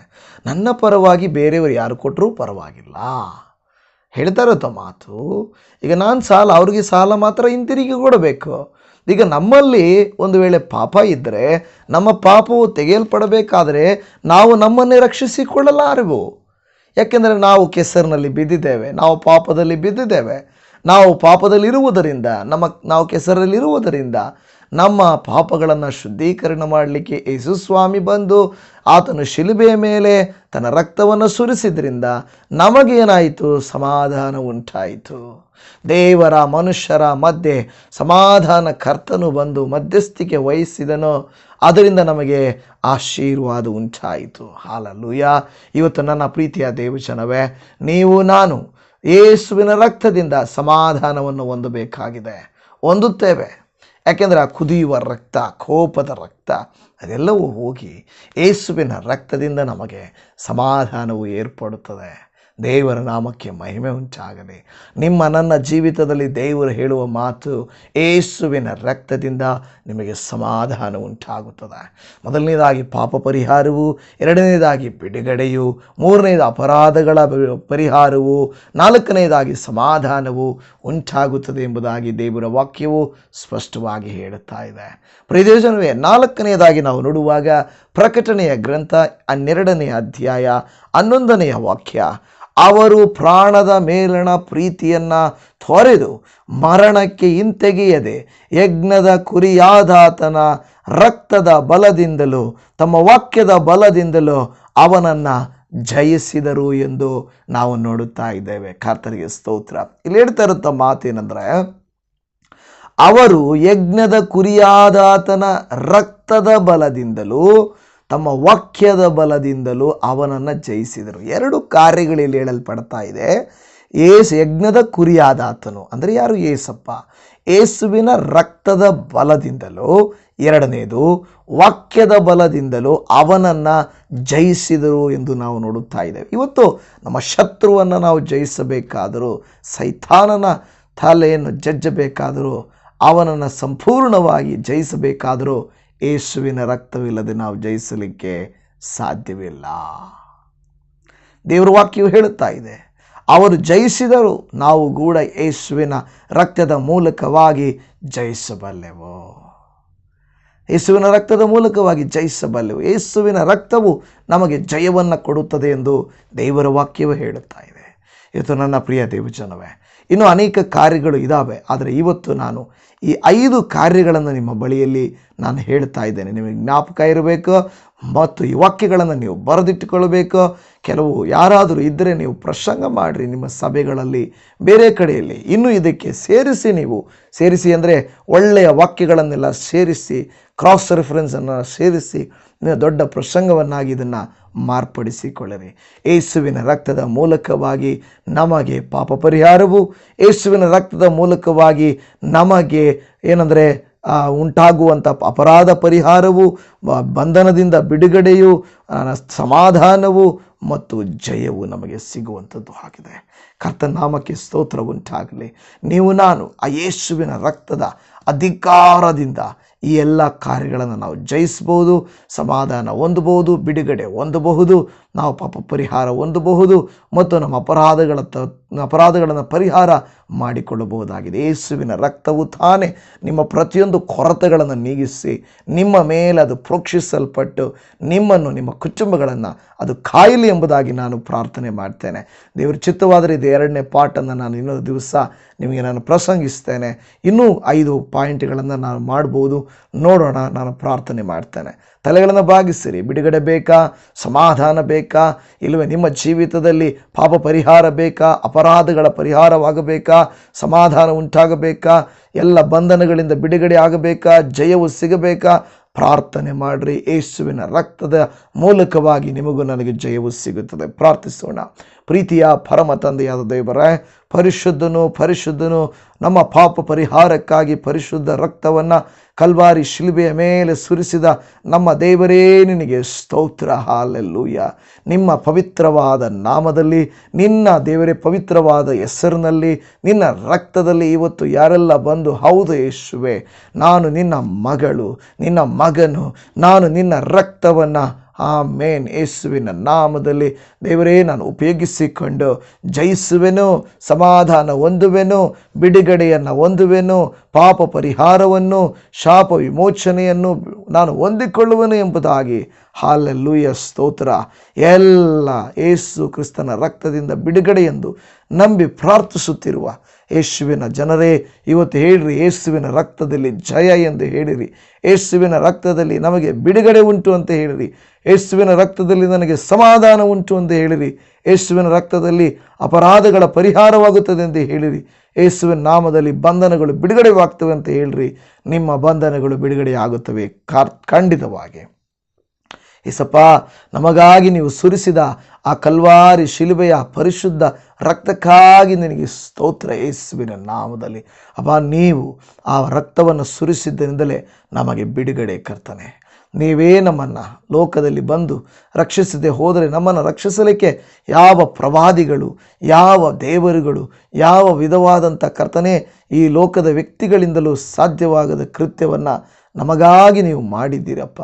ನನ್ನ ಪರವಾಗಿ ಬೇರೆಯವರು ಯಾರು ಕೊಟ್ಟರೂ ಪರವಾಗಿಲ್ಲ. ಹೇಳ್ತಾ ತ ಮಾತು ಈಗ ನಾನು ಸಾಲ, ಅವ್ರಿಗೆ ಸಾಲ ಮಾತ್ರ ಹಿಂತಿರುಗಿ ಕೊಡಬೇಕು. ಈಗ ನಮ್ಮಲ್ಲಿ ಒಂದು ವೇಳೆ ಪಾಪ ಇದ್ದರೆ ನಮ್ಮ ಪಾಪವು ತೆಗೆಯಲ್ಪಡಬೇಕಾದರೆ ನಾವು ನಮ್ಮನ್ನೇ ರಕ್ಷಿಸಿಕೊಳ್ಳಲಾರೆವು. ಯಾಕೆಂದರೆ ನಾವು ಕೆಸರಿನಲ್ಲಿ ಬಿದ್ದಿದ್ದೇವೆ, ನಾವು ಪಾಪದಲ್ಲಿ ಬಿದ್ದಿದ್ದೇವೆ. ನಾವು ಪಾಪದಲ್ಲಿರುವುದರಿಂದ, ನಮ್ಮ, ನಾವು ಕೆಸರಲ್ಲಿರುವುದರಿಂದ ನಮ್ಮ ಪಾಪಗಳನ್ನು ಶುದ್ಧೀಕರಣ ಮಾಡಲಿಕ್ಕೆ ಯೇಸು ಸ್ವಾಮಿ ಬಂದು ಆತನು ಶಿಲುಬೆಯ ಮೇಲೆ ತನ್ನ ರಕ್ತವನ್ನು ಸುರಿಸಿದ್ರಿಂದ ನಮಗೇನಾಯಿತು? ಸಮಾಧಾನ ಉಂಟಾಯಿತು. ದೇವರ ಮನುಷ್ಯರ ಮಧ್ಯೆ ಸಮಾಧಾನ ಕರ್ತನು ಬಂದು ಮಧ್ಯಸ್ಥಿಕೆ ವಹಿಸಿದನು. ಅದರಿಂದ ನಮಗೆ ಆಶೀರ್ವಾದ ಉಂಟಾಯಿತು. ಹಾಲಲ್ಲೂಯ. ಇವತ್ತು ನನ್ನ ಪ್ರೀತಿಯ ದೇವಜನವೇ, ನೀವು, ನಾನು ಯೇಸುವಿನ ರಕ್ತದಿಂದ ಸಮಾಧಾನವನ್ನು ಹೊಂದಬೇಕಾಗಿದೆ. ಹೊಂದುತ್ತೇವೆ. ಯಾಕೆಂದರೆ ಆ ಕುದಿಯುವ ರಕ್ತ, ಕೋಪದ ರಕ್ತ, ಅದೆಲ್ಲವೂ ಹೋಗಿ ಯೇಸುವಿನ ರಕ್ತದಿಂದ ನಮಗೆ ಸಮಾಧಾನವು ಏರ್ಪಡುತ್ತದೆ. ದೇವರ ನಾಮಕ್ಕೆ ಮಹಿಮೆ ಉಂಟಾಗಲಿ. ನಿಮ್ಮ ನನ್ನ ಜೀವಿತದಲ್ಲಿ ದೇವರು ಹೇಳುವ ಮಾತು ಏಸುವಿನ ರಕ್ತದಿಂದ ನಿಮಗೆ ಸಮಾಧಾನ ಉಂಟಾಗುತ್ತದೆ. ಮೊದಲನೇದಾಗಿ ಪಾಪ ಪರಿಹಾರವು, ಎರಡನೇದಾಗಿ ಬಿಡುಗಡೆಯು, ಮೂರನೇದು ಅಪರಾಧಗಳ ಪರಿಹಾರವು, ನಾಲ್ಕನೇದಾಗಿ ಸಮಾಧಾನವು ಉಂಟಾಗುತ್ತದೆ ಎಂಬುದಾಗಿ ದೇವರ ವಾಕ್ಯವು ಸ್ಪಷ್ಟವಾಗಿ ಹೇಳುತ್ತಾ ಇದೆ. ಪ್ರಯೋಜನವೇ ನಾಲ್ಕನೆಯದಾಗಿ ನಾವು ನೋಡುವಾಗ ಪ್ರಕಟಣೆಯ ಗ್ರಂಥ ಹನ್ನೆರಡನೆಯ ಅಧ್ಯಾಯ ಹನ್ನೊಂದನೆಯ ವಾಕ್ಯ, ಅವರು ಪ್ರಾಣದ ಮೇಲಣ ಪ್ರೀತಿಯನ್ನು ತೊರೆದು ಮರಣಕ್ಕೆ ಹಿಂತೆಗೆಯದೆ ಯಜ್ಞದ ಕುರಿಯಾದಾತನ ರಕ್ತದ ಬಲದಿಂದಲೂ ತಮ್ಮ ವಾಕ್ಯದ ಬಲದಿಂದಲೂ ಅವನನ್ನು ಜಯಿಸಿದರು ಎಂದು ನಾವು ನೋಡುತ್ತಾ ಇದ್ದೇವೆ. ಕಾರ್ತರಿಗೆ ಸ್ತೋತ್ರ. ಇಲ್ಲಿ ಹೇಳ್ತಾ ಇರುತ್ತ ಮಾತೇನೆಂದರೆ, ಅವರು ಯಜ್ಞದ ಕುರಿಯಾದಾತನ ರಕ್ತದ ಬಲದಿಂದಲೂ ತಮ್ಮ ವಾಕ್ಯದ ಬಲದಿಂದಲೂ ಅವನನ್ನು ಜಯಿಸಿದರು. ಎರಡು ಕಾರ್ಯಗಳಲ್ಲಿ ಹೇಳಲ್ಪಡ್ತಾ ಇದೆ. ಏಸು ಯಜ್ಞದ ಕುರಿಯಾದಾತನು ಅಂದರೆ ಯಾರು? ಏಸಪ್ಪ. ಏಸುವಿನ ರಕ್ತದ ಬಲದಿಂದಲೂ. ಎರಡನೇದು, ವಾಕ್ಯದ ಬಲದಿಂದಲೂ ಅವನನ್ನು ಜಯಿಸಿದರು ಎಂದು ನಾವು ನೋಡುತ್ತಾ ಇದ್ದೇವೆ. ಇವತ್ತು ನಮ್ಮ ಶತ್ರುವನ್ನು ನಾವು ಜಯಿಸಬೇಕಾದರೂ, ಸೈತಾನನ ತಲೆಯನ್ನು ಜಜ್ಜಬೇಕಾದರೂ, ಅವನನ್ನು ಸಂಪೂರ್ಣವಾಗಿ ಜಯಿಸಬೇಕಾದರೂ ಯೇಸುವಿನ ರಕ್ತವಿಲ್ಲದೆ ನಾವು ಜಯಿಸಲಿಕ್ಕೆ ಸಾಧ್ಯವಿಲ್ಲ. ದೇವರ ವಾಕ್ಯವು ಹೇಳುತ್ತಾ ಇದೆ, ಅವರು ಜಯಿಸಿದರು ನಾವು ಕೂಡ ಯೇಸುವಿನ ರಕ್ತದ ಮೂಲಕವಾಗಿ ಜಯಿಸಬಲ್ಲೆವು. ಯೇಸುವಿನ ರಕ್ತದ ಮೂಲಕವಾಗಿ ಜಯಿಸಬಲ್ಲೆವು. ಯೇಸುವಿನ ರಕ್ತವು ನಮಗೆ ಜಯವನ್ನು ಕೊಡುತ್ತದೆ ಎಂದು ದೇವರ ವಾಕ್ಯವು ಹೇಳುತ್ತಾ ಇದೆ. ಇದು ನನ್ನ ಪ್ರಿಯ ದೇವಜನವೇ ಇನ್ನೂ ಅನೇಕ ಕಾರ್ಯಗಳು ಇದ್ದಾವೆ ಆದರೆ ಇವತ್ತು ನಾನು ಈ ಐದು ಕಾರ್ಯಗಳನ್ನು ನಿಮ್ಮ ಬಳಿಯಲ್ಲಿ ನಾನು ಹೇಳ್ತಾ ಇದ್ದೇನೆ. ನಿಮಗೆ ಜ್ಞಾಪಕ ಇರಬೇಕು ಮತ್ತು ಈ ವಾಕ್ಯಗಳನ್ನು ನೀವು ಬರೆದಿಟ್ಟುಕೊಳ್ಬೇಕು ಕೆಲವು ಯಾರಾದರೂ ಇದ್ದರೆ ನೀವು ಪ್ರಸಂಗ ಮಾಡಿರಿ. ನಿಮ್ಮ ಸಭೆಗಳಲ್ಲಿ, ಬೇರೆ ಕಡೆಯಲ್ಲಿ ಇನ್ನೂ ಇದಕ್ಕೆ ಸೇರಿಸಿ ನೀವು, ಸೇರಿಸಿ ಅಂದರೆ ಒಳ್ಳೆಯ ವಾಕ್ಯಗಳನ್ನೆಲ್ಲ ಸೇರಿಸಿ ಕ್ರಾಸ್ ರೆಫರೆನ್ಸನ್ನು ಸೇರಿಸಿ ದೊಡ್ಡ ಪ್ರಸಂಗವನ್ನಾಗಿ ಇದನ್ನು ಮಾರ್ಪಡಿಸಿಕೊಳ್ಳಿರಿ. ಏಸುವಿನ ರಕ್ತದ ಮೂಲಕವಾಗಿ ನಮಗೆ ಪಾಪ ಪರಿಹಾರವು ಏಸುವಿನ ರಕ್ತದ ಮೂಲಕವಾಗಿ ನಮಗೆ ಏನಂದರೆ ಉಂಟಾಗುವಂಥ ಅಪರಾಧ ಪರಿಹಾರವು ಬಂಧನದಿಂದ ಬಿಡುಗಡೆಯು ಸಮಾಧಾನವು ಮತ್ತು ಜಯವು ನಮಗೆ ಸಿಗುವಂಥದ್ದು ಆಗಿದೆ. ಕರ್ತನಾಮಕ್ಕೆ ಸ್ತೋತ್ರ ಉಂಟಾಗಲಿ ನೀವು ನಾನು ಆ ಯೇಸುವಿನ ರಕ್ತದ ಅಧಿಕಾರದಿಂದ ಈ ಎಲ್ಲ ಕಾರ್ಯಗಳನ್ನು ನಾವು ಜಯಿಸ್ಬೋದು ಸಮಾಧಾನ ಹೊಂದಬಹುದು ಬಿಡುಗಡೆ ಹೊಂದಬಹುದು. ನಾವು ಪಾಪ ಪರಿಹಾರ ಹೊಂದಬಹುದು ಮತ್ತು ನಮ್ಮ ಅಪರಾಧಗಳ ತ, ಅಪರಾಧಗಳನ್ನು ಪರಿಹಾರ ಮಾಡಿಕೊಳ್ಳಬಹುದಾಗಿದೆ. ಯೇಸುವಿನ ರಕ್ತವು ತಾನೇ ನಿಮ್ಮ ಪ್ರತಿಯೊಂದು ಕೊರತೆಗಳನ್ನು ನೀಗಿಸಿ ನಿಮ್ಮ ಮೇಲೆ ಅದು ಪ್ರೋಕ್ಷಿಸಲ್ಪಟ್ಟು ನಿಮ್ಮನ್ನು, ನಿಮ್ಮ ಕುಟುಂಬಗಳನ್ನು ಅದು ಕಾಯಿಲೆ ಎಂಬುದಾಗಿ ನಾನು ಪ್ರಾರ್ಥನೆ ಮಾಡ್ತೇನೆ. ದೇವರ ಚಿತ್ತವಾದರೆ ಇದು ಎರಡನೇ ಪಾಠನ್ನು ನಾನು ಇನ್ನೊಂದು ದಿವಸ ನಿಮಗೆ ನಾನು ಪ್ರಸಂಗಿಸ್ತೇನೆ. ಇನ್ನೂ ಐದು ಪಾಯಿಂಟ್ಗಳನ್ನು ನಾನು ಮಾಡ್ಬೋದು. ನೋಡೋಣ, ನಾನು ಪ್ರಾರ್ಥನೆ ಮಾಡ್ತೇನೆ. ತಲೆಗಳನ್ನು ಬಾಗಿಸಿರಿ. ಬಿಡುಗಡೆ ಬೇಕಾ? ಸಮಾಧಾನ ಬೇಕಾ? ಇಲ್ಲವೇ, ನಿಮ್ಮ ಜೀವಿತದಲ್ಲಿ ಪಾಪ ಪರಿಹಾರ ಬೇಕಾ? ಅಪರಾಧಗಳ ಪರಿಹಾರವಾಗಬೇಕಾ? ಸಮಾಧಾನ ಉಂಟಾಗಬೇಕಾ? ಎಲ್ಲ ಬಂಧನಗಳಿಂದ ಬಿಡುಗಡೆ ಆಗಬೇಕಾ? ಜಯವು ಸಿಗಬೇಕಾ? ಪ್ರಾರ್ಥನೆ ಮಾಡಿರಿ, ಯೇಸುವಿನ ರಕ್ತದ ಮೂಲಕವಾಗಿ ನಿಮಗೂ ನನಗೆ ಜಯವು ಸಿಗುತ್ತದೆ. ಪ್ರಾರ್ಥಿಸೋಣ. ಪ್ರೀತಿಯ ಪರಮ ತಂದೆಯಾದ ದೇವರೇ, ಪರಿಶುದ್ಧನು ಪರಿಶುದ್ಧನು, ನಮ್ಮ ಪಾಪ ಪರಿಹಾರಕ್ಕಾಗಿ ಪರಿಶುದ್ಧ ರಕ್ತವನ್ನು ಕಲ್ವಾರಿ ಶಿಲುಬೆಯ ಮೇಲೆ ಸುರಿಸಿದ ನಮ್ಮ ದೇವರೇ, ನಿನಗೆ ಸ್ತೋತ್ರ. ಹಾಲೆಲ್ಲೂಯ ನಿಮ್ಮ ಪವಿತ್ರವಾದ ನಾಮದಲ್ಲಿ, ನಿನ್ನ ದೇವರೇ, ಪವಿತ್ರವಾದ ಹೆಸರಿನಲ್ಲಿ, ನಿನ್ನ ರಕ್ತದಲ್ಲಿ ಇವತ್ತು ಯಾರೆಲ್ಲ ಬಂದು, ಹೌದು ಯೇಸುವೆ, ನಾನು ನಿನ್ನ ಮಗಳು, ನಿನ್ನ ಮಗನು, ನಾನು ನಿನ್ನ ರಕ್ತವನ್ನು ಆ ಮೇನ್ ಯೇಸುವಿನ ನಾಮದಲ್ಲಿ ದೇವರೇ, ನಾನು ಉಪಯೋಗಿಸಿಕೊಂಡು ಜಯಿಸುವೆನು, ಸಮಾಧಾನ ಹೊಂದುವೆನು, ಬಿಡುಗಡೆಯನ್ನು ಹೊಂದುವೆನು, ಪಾಪ ಪರಿಹಾರವನ್ನು, ಶಾಪ ವಿಮೋಚನೆಯನ್ನು ನಾನು ಹೊಂದಿಕೊಳ್ಳುವೆನು ಎಂಬುದಾಗಿ. ಹಾಲೆಲ್ಲೂಯ, ಸ್ತೋತ್ರ. ಎಲ್ಲ ಏಸು ಕ್ರಿಸ್ತನ ರಕ್ತದಿಂದ ಬಿಡುಗಡೆ ಎಂದು ನಂಬಿ ಪ್ರಾರ್ಥಿಸುತ್ತಿರುವ ಯೇಸುವಿನ ಜನರೇ, ಇವತ್ತು ಹೇಳಿರಿ, ಯೇಸುವಿನ ರಕ್ತದಲ್ಲಿ ಜಯ ಎಂದು ಹೇಳಿರಿ. ಯೇಸುವಿನ ರಕ್ತದಲ್ಲಿ ನಮಗೆ ಬಿಡುಗಡೆ ಉಂಟು ಅಂತ ಹೇಳಿರಿ. ಯೇಸುವಿನ ರಕ್ತದಲ್ಲಿ ನನಗೆ ಸಮಾಧಾನ ಉಂಟು ಅಂತ ಹೇಳಿರಿ. ಯೇಸುವಿನ ರಕ್ತದಲ್ಲಿ ಅಪರಾಧಗಳ ಪರಿಹಾರವಾಗುತ್ತದೆ ಎಂದು ಹೇಳಿರಿ. ಯೇಸುವಿನ ನಾಮದಲ್ಲಿ ಬಂಧನಗಳು ಬಿಡುಗಡೆವಾಗ್ತವೆ ಅಂತ ಹೇಳಿರಿ. ನಿಮ್ಮ ಬಂಧನಗಳು ಬಿಡುಗಡೆ ಆಗುತ್ತವೆ ಖಂಡಿತವಾಗಿ. ಏಸಪ್ಪ, ನಮಗಾಗಿ ನೀವು ಸುರಿಸಿದ ಆ ಕಲ್ವಾರಿ ಶಿಲುಬೆಯ ಪರಿಶುದ್ಧ ರಕ್ತಕ್ಕಾಗಿ ನಿನಗೆ ಸ್ತೋತ್ರ. ಯೇಸುವಿನ ನಾಮದಲ್ಲಿ ಅಪ್ಪ ನೀವು ಆ ರಕ್ತವನ್ನು ಸುರಿಸಿದ್ದರಿಂದಲೇ ನಮಗೆ ಬಿಡುಗಡೆ ಕರ್ತನೆ. ನೀವೇ ನಮ್ಮನ್ನು ಲೋಕದಲ್ಲಿ ಬಂದು ರಕ್ಷಿಸದೆ ಹೋದರೆ ನಮ್ಮನ್ನು ರಕ್ಷಿಸಲಿಕ್ಕೆ ಯಾವ ಪ್ರವಾದಿಗಳು, ಯಾವ ದೇವರುಗಳು, ಯಾವ ವಿಧವಾದಂಥ ಕರ್ತನೆ ಈ ಲೋಕದ ವ್ಯಕ್ತಿಗಳಿಂದಲೂ ಸಾಧ್ಯವಾಗದ ಕೃತ್ಯವನ್ನು ನಮಗಾಗಿ ನೀವು ಮಾಡಿದ್ದೀರಪ್ಪ.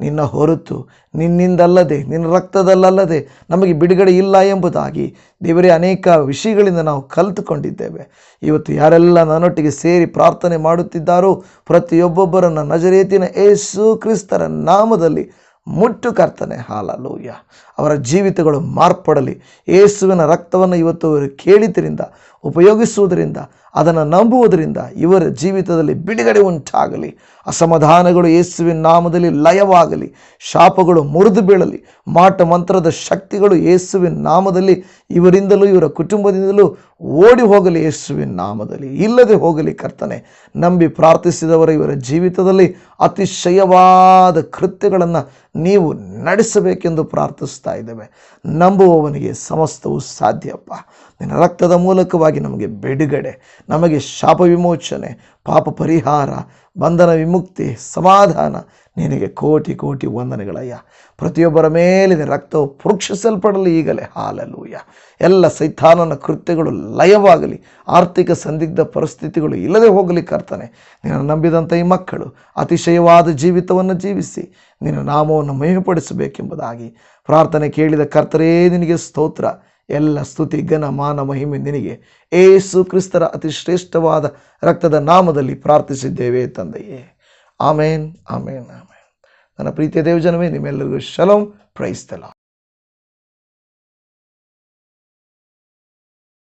ನಿನ್ನ ಹೊರತು ನಿನ್ನಿಂದಲ್ಲದೆ, ನಿನ್ನ ರಕ್ತದಲ್ಲಲ್ಲದೆ ನಮಗೆ ಬಿಡುಗಡೆ ಇಲ್ಲ ಎಂಬುದಾಗಿ ದೇವರೇ ಅನೇಕ ವಿಷಯಗಳಿಂದ ನಾವು ಕಲಿತುಕೊಂಡಿದ್ದೇವೆ. ಇವತ್ತು ಯಾರೆಲ್ಲ ನನ್ನೊಟ್ಟಿಗೆ ಸೇರಿ ಪ್ರಾರ್ಥನೆ ಮಾಡುತ್ತಿದ್ದಾರೋ, ಪ್ರತಿಯೊಬ್ಬೊಬ್ಬರನ್ನು ನಜರೇತಿನ ಏಸು ಕ್ರಿಸ್ತರ ನಾಮದಲ್ಲಿ ಮುಟ್ಟು ಕರ್ತನೆ. ಹಾಲಲೂಯ. ಅವರ ಜೀವಿತಗಳು ಮಾರ್ಪಡಲಿ. ಯೇಸುವಿನ ರಕ್ತವನ್ನು ಇವತ್ತು ಅವರು ಕೇಳಿದ್ದರಿಂದ, ಉಪಯೋಗಿಸುವುದರಿಂದ, ಅದನ್ನು ನಂಬುವುದರಿಂದ ಇವರ ಜೀವಿತದಲ್ಲಿ ಬಿಡುಗಡೆ ಉಂಟಾಗಲಿ. ಅಸಮಾಧಾನಗಳು ಯೇಸುವಿನ ನಾಮದಲ್ಲಿ ಲಯವಾಗಲಿ. ಶಾಪಗಳು ಮುರಿದು ಬೀಳಲಿ. ಮಾಟ ಮಂತ್ರದ ಶಕ್ತಿಗಳು ಯೇಸುವಿನ ನಾಮದಲ್ಲಿ ಇವರಿಂದಲೂ, ಇವರ ಕುಟುಂಬದಿಂದಲೂ ಓಡಿ ಹೋಗಲಿ ಯೇಸುವಿನ ನಾಮದಲ್ಲಿ. ಇಲ್ಲದೆ ಹೋಗಲಿ ಕರ್ತನೆ. ನಂಬಿ ಪ್ರಾರ್ಥಿಸಿದವರ ಇವರ ಜೀವಿತದಲ್ಲಿ ಅತಿಶಯವಾದ ಕೃತ್ಯಗಳನ್ನು ನೀವು ನಡೆಸಬೇಕೆಂದು ಇದ್ದೇವೆ. ನಂಬುವವನಿಗೆ ಸಮಸ್ತವು ಸಾಧ್ಯಪ್ಪ. ನಿನ್ನ ರಕ್ತದ ಮೂಲಕವಾಗಿ ನಮಗೆ ಬಿಡುಗಡೆ, ನಮಗೆ ಶಾಪ ವಿಮೋಚನೆ ಪಾಪ ಪರಿಹಾರ, ಬಂಧನ ವಿಮುಕ್ತಿ, ಸಮಾಧಾನ, ನಿನಗೆ ಕೋಟಿ ಕೋಟಿ ವಂದನೆಗಳಯ್ಯ. ಪ್ರತಿಯೊಬ್ಬರ ಮೇಲಿನ ರಕ್ತವು ಪುರುಕ್ಷಿಸಲ್ಪಡಲಿ ಈಗಲೇ. ಹಾಲಲೂಯ ಎಲ್ಲ ಸೈತಾನನ ಕೃತ್ಯಗಳು ಲಯವಾಗಲಿ. ಆರ್ಥಿಕ ಸಂದಿಗ್ಧ ಪರಿಸ್ಥಿತಿಗಳು ಇಲ್ಲದೆ ಹೋಗಲಿ ಕರ್ತನೆ. ನಿನ್ನ ನಂಬಿದಂಥ ಈ ಮಕ್ಕಳು ಅತಿಶಯವಾದ ಜೀವಿತವನ್ನು ಜೀವಿಸಿ ನಿನ್ನ ನಾಮವನ್ನು ಮಹಿಮೆಪಡಿಸಬೇಕೆಂಬುದಾಗಿ ಪ್ರಾರ್ಥನೆ ಕೇಳಿದ ಕರ್ತರೇ, ನಿನಗೆ ಸ್ತೋತ್ರ. ಎಲ್ಲ ಸ್ತುತಿ, ಘನ, ಮಾನ, ಮಹಿಮೆ ನಿನಗೆ. ಏಸು ಕ್ರಿಸ್ತರ ಅತಿ ಶ್ರೇಷ್ಠವಾದ ರಕ್ತದ ನಾಮದಲ್ಲಿ ಪ್ರಾರ್ಥಿಸಿದ್ದೇವೆ ತಂದೆಯೇ. ಆಮೇನ್ ಆಮೇನ್ ಆಮೇನ್. ನನ್ನ ಪ್ರೀತಿಯ ದೇವಜನವೇ, ನಿಮ್ಮೆಲ್ಲರಿಗೂ ಶಲಂ. ಪ್ರೈಸ್ತಲ